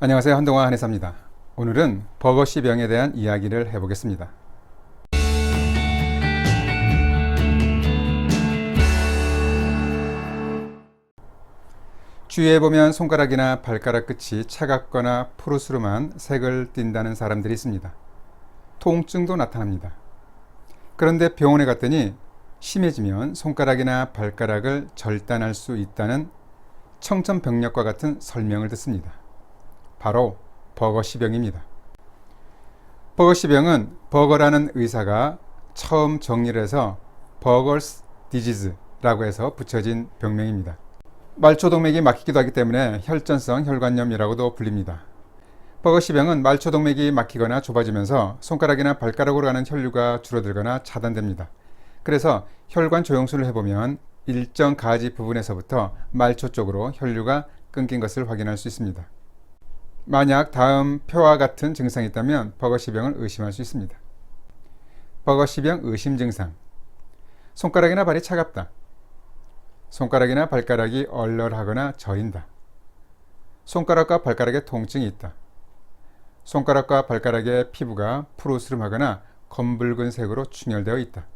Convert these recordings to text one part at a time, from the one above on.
안녕하세요. 한동화 한의사입니다. 오늘은 버거시 병에 대한 이야기를 해보겠습니다. 주위에 보면 손가락이나 발가락 끝이 차갑거나 푸르스름한 색을 띈다는 사람들이 있습니다. 통증도 나타납니다. 그런데 병원에 갔더니 심해지면 손가락이나 발가락을 절단할 수 있다는 청천벽력과 같은 설명을 듣습니다. 바로 버거시병입니다. 버거시병은 버거라는 의사가 처음 정리를 해서 버거스 디지즈라고 해서 붙여진 병명입니다. 말초동맥이 막히기도 하기 때문에 혈전성 혈관염이라고도 불립니다. 버거시병은 말초동맥이 막히거나 좁아지면서 손가락이나 발가락으로 가는 혈류가 줄어들거나 차단됩니다. 그래서 혈관 조영술을 해보면 일정 가지 부분에서부터 말초 쪽으로 혈류가 끊긴 것을 확인할 수 있습니다. 만약 다음 표와 같은 증상이 있다면 버거시병을 의심할 수 있습니다. 버거시병 의심 증상 손가락이나 발이 차갑다. 손가락이나 발가락이 얼얼하거나 저린다. 손가락과 발가락에 통증이 있다. 손가락과 발가락의 피부가 푸르스름하거나 검붉은 색으로 충혈되어 있다.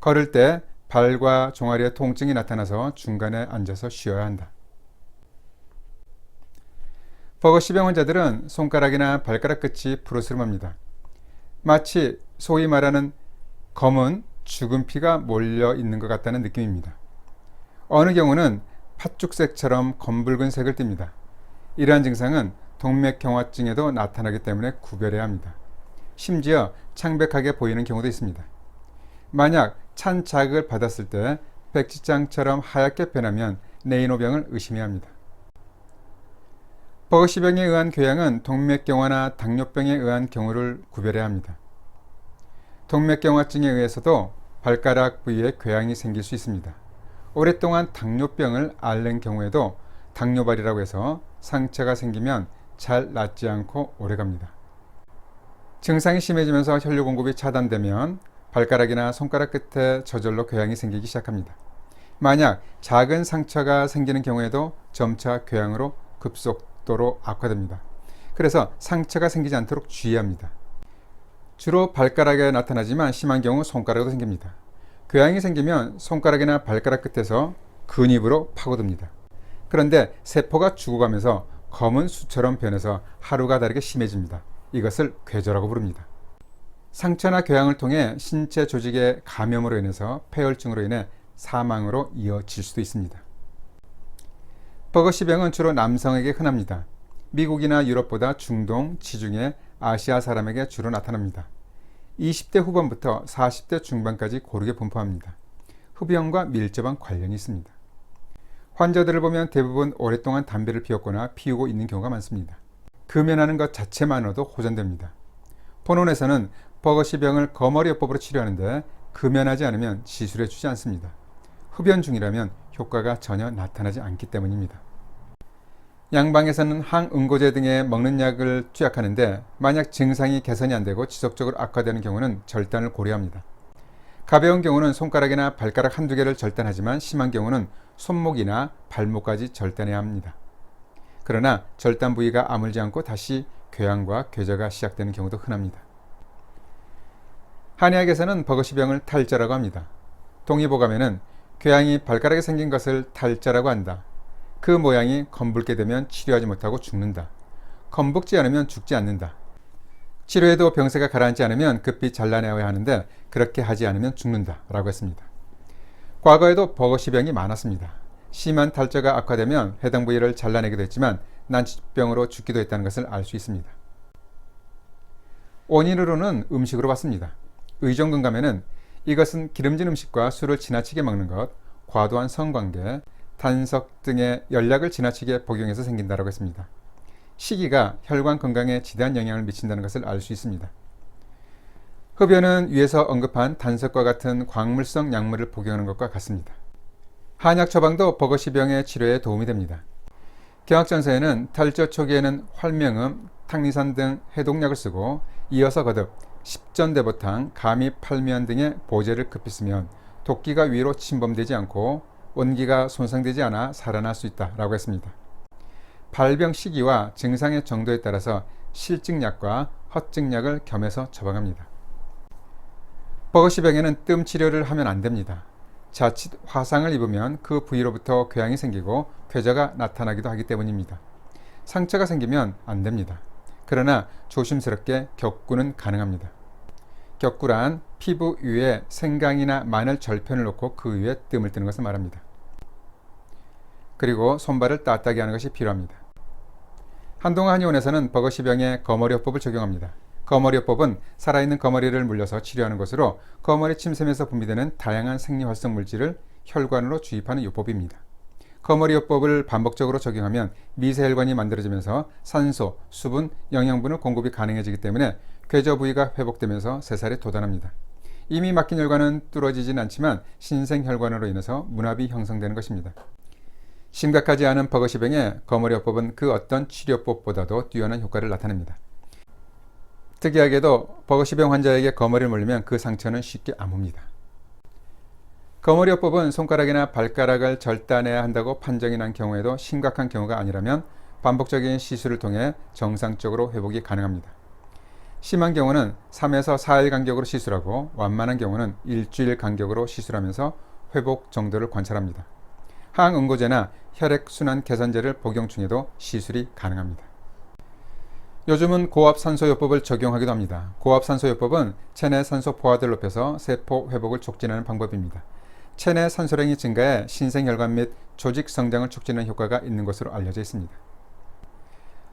걸을 때 발과 종아리에 통증이 나타나서 중간에 앉아서 쉬어야 한다. 버거시병 환자들은 손가락이나 발가락 끝이 푸르스름합니다. 마치 소위 말하는 검은 죽은 피가 몰려 있는 것 같다는 느낌입니다. 어느 경우는 팥죽색처럼 검붉은 색을 띱니다. 이러한 증상은 동맥경화증에도 나타나기 때문에 구별해야 합니다. 심지어 창백하게 보이는 경우도 있습니다. 만약 찬 자극을 받았을 때 백지장처럼 하얗게 변하면 네이노병을 의심해야 합니다. 버거시병에 의한 궤양은 동맥경화나 당뇨병에 의한 경우를 구별해야 합니다. 동맥경화증에 의해서도 발가락 부위에 궤양이 생길 수 있습니다. 오랫동안 당뇨병을 앓는 경우에도 당뇨발이라고 해서 상처가 생기면 잘 낫지 않고 오래갑니다. 증상이 심해지면서 혈류 공급이 차단되면 발가락이나 손가락 끝에 저절로 궤양이 생기기 시작합니다. 만약 작은 상처가 생기는 경우에도 점차 궤양으로 급속 도로 악화됩니다. 그래서 상처가 생기지 않도록 주의합니다. 주로 발가락에 나타나지만 심한 경우 손가락도 생깁니다. 궤양이 생기면 손가락이나 발가락 끝에서 근입으로 파고듭니다. 그런데 세포가 죽어가면서 검은 수처럼 변해서 하루가 다르게 심해집니다. 이것을 궤조라고 부릅니다. 상처나 궤양을 통해 신체 조직의 감염으로 인해서 폐혈증으로 인해 사망으로 이어질 수도 있습니다. 버거시병은 주로 남성에게 흔합니다. 미국이나 유럽보다 중동, 지중해, 아시아 사람에게 주로 나타납니다. 20대 후반부터 40대 중반까지 고르게 분포합니다. 흡연과 밀접한 관련이 있습니다. 환자들을 보면 대부분 오랫동안 담배를 피웠거나 피우고 있는 경우가 많습니다. 금연하는 것 자체만으로도 호전됩니다. 본원에서는 버거시병을 거머리요법으로 치료하는데 금연하지 않으면 시술해 주지 않습니다. 흡연 중이라면 효과가 전혀 나타나지 않기 때문입니다. 양방에서는 항응고제 등의 먹는 약을 투약하는데 만약 증상이 개선이 안 되고 지속적으로 악화되는 경우는 절단을 고려합니다. 가벼운 경우는 손가락이나 발가락 한두 개를 절단하지만 심한 경우는 손목이나 발목까지 절단해야 합니다. 그러나 절단 부위가 아물지 않고 다시 궤양과 궤저가 시작되는 경우도 흔합니다. 한의학에서는 버거시병을 탈자라고 합니다. 동의보감에는 궤양이 발가락에 생긴 것을 탈자라고 한다. 그 모양이 검붉게 되면 치료하지 못하고 죽는다. 검붉지 않으면 죽지 않는다. 치료해도 병세가 가라앉지 않으면 급히 잘라내어야 하는데 그렇게 하지 않으면 죽는다. 라고 했습니다. 과거에도 버거시병이 많았습니다. 심한 탈저가 악화되면 해당 부위를 잘라내기도 했지만 난치병으로 죽기도 했다는 것을 알 수 있습니다. 원인으로는 음식으로 봤습니다. 의존근감에는 이것은 기름진 음식과 술을 지나치게 먹는 것, 과도한 성관계, 단석 등의 연약을 지나치게 복용해서 생긴다고 했습니다. 시기가 혈관 건강에 지대한 영향을 미친다는 것을 알 수 있습니다. 흡연은 위에서 언급한 단석과 같은 광물성 약물을 복용하는 것과 같습니다. 한약 처방도 버거시병의 치료에 도움이 됩니다. 경학전서에는 탈저 초기에는 활명음, 탕리산 등 해독약을 쓰고 이어서 거듭 십전대보탕, 감이 팔면 등의 보제를 급히 쓰면 도끼가 위로 침범되지 않고 원기가 손상되지 않아 살아날 수 있다라고 했습니다. 발병 시기와 증상의 정도에 따라서 실증약과 헛증약을 겸해서 처방합니다. 버거시병에는 뜸 치료를 하면 안 됩니다. 자칫 화상을 입으면 그 부위로부터 궤양이 생기고 궤저가 나타나기도 하기 때문입니다. 상처가 생기면 안 됩니다. 그러나 조심스럽게 격구는 가능합니다. 격구란 피부 위에 생강이나 마늘 절편을 놓고 그 위에 뜸을 뜨는 것을 말합니다. 그리고 손발을 따뜻하게 하는 것이 필요합니다. 한동안 한의원에서는 버거시병에 거머리요법을 적용합니다. 거머리요법은 살아있는 거머리를 물려서 치료하는 것으로 거머리 침샘에서 분비되는 다양한 생리활성 물질을 혈관으로 주입하는 요법입니다. 거머리요법을 반복적으로 적용하면 미세혈관이 만들어지면서 산소, 수분, 영양분의 공급이 가능해지기 때문에 궤저 부위가 회복되면서 새살이 돋아납니다. 이미 막힌 혈관은 뚫어지진 않지만 신생 혈관으로 인해서 문합이 형성되는 것입니다. 심각하지 않은 버거시병에 거머리요법은 그 어떤 치료법보다도 뛰어난 효과를 나타냅니다. 특이하게도 버거시 병 환자에게 거머리를 물리면 그 상처는 쉽게 아뭅니다. 거머리요법은 손가락이나 발가락을 절단해야 한다고 판정이 난 경우에도 심각한 경우가 아니라면 반복적인 시술을 통해 정상적으로 회복이 가능합니다. 심한 경우는 3에서 4일 간격으로 시술하고 완만한 경우는 일주일 간격으로 시술하면서 회복 정도를 관찰합니다. 항응고제나 혈액순환 개선제를 복용 중에도 시술이 가능합니다. 요즘은 고압산소요법을 적용하기도 합니다. 고압산소요법은 체내 산소 포화도를 높여서 세포 회복을 촉진하는 방법입니다. 체내 산소량이 증가해 신생혈관 및 조직 성장을 촉진하는 효과가 있는 것으로 알려져 있습니다.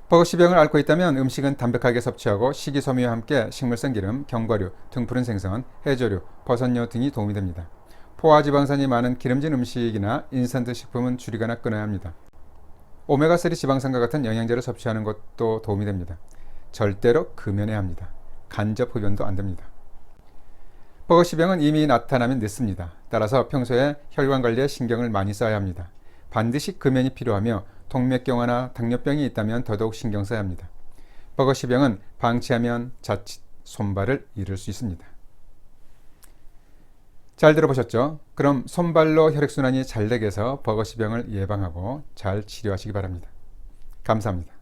버거시병을 앓고 있다면 음식은 담백하게 섭취하고 식이섬유와 함께 식물성 기름, 견과류, 등 푸른 생선, 해조류, 버섯류 등이 도움이 됩니다. 포화 지방산이 많은 기름진 음식이나 인스턴트 식품은 줄이거나 끊어야 합니다. 오메가3 지방산과 같은 영양제를 섭취하는 것도 도움이 됩니다. 절대로 금연해야 합니다. 간접 흡연도 안 됩니다. 버거시병은 이미 나타나면 늦습니다. 따라서 평소에 혈관 관리에 신경을 많이 써야 합니다. 반드시 금연이 필요하며 동맥경화나 당뇨병이 있다면 더더욱 신경 써야 합니다. 버거시병은 방치하면 자칫 손발을 잃을 수 있습니다. 잘 들어보셨죠? 그럼 손발로 혈액순환이 잘 되게 해서 버거시병을 예방하고 잘 치료하시기 바랍니다. 감사합니다.